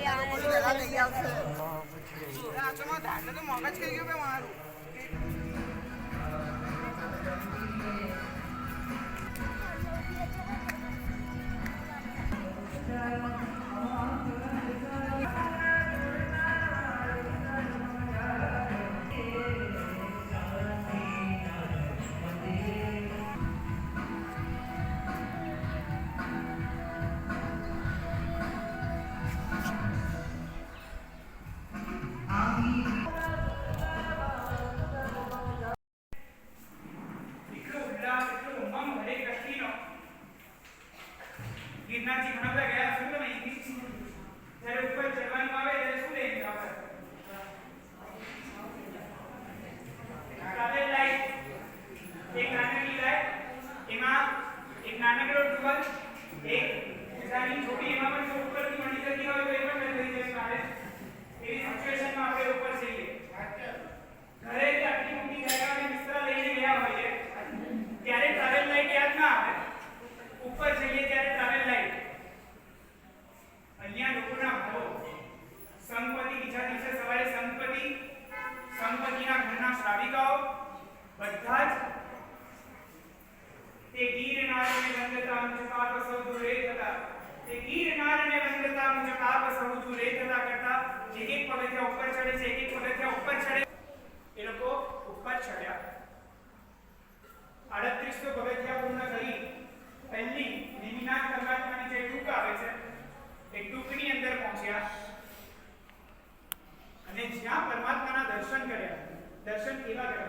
મગજ થઈ ગયું મારું कितना चीज हमें लग गया सुन तो नहीं थी तेरे ऊपर जर्मन मावे तेरे सुन लेंगे यहाँ पर कादर लाइक एक नाने की लाइक इमाम एक नाने के लोग डुबल एक इसानी छोटी इमाम और छोटी વડતાજ તે કીરે નારે ને બંધતા મુખા પર સહોધુ રેખાતા તે કીરે નારે ને બંધતા મુખા પર સહોધુ રેખાતા કરતા જીકે પગે ઉપર ચડી સે એકી કોલેખ્યા ઉપર ચડે એ લોકો ઉપર ચડ્યા 38 મે ભવેખ્યા પૂર્ણ કરી પહેલી વિ વિનાત પરમાત્માની જે ટુક આવે છે એક ટુકની અંદર પહોંચ્યા અને જ્યાં પરમાત્માના દર્શન કર્યા દર્શન એવા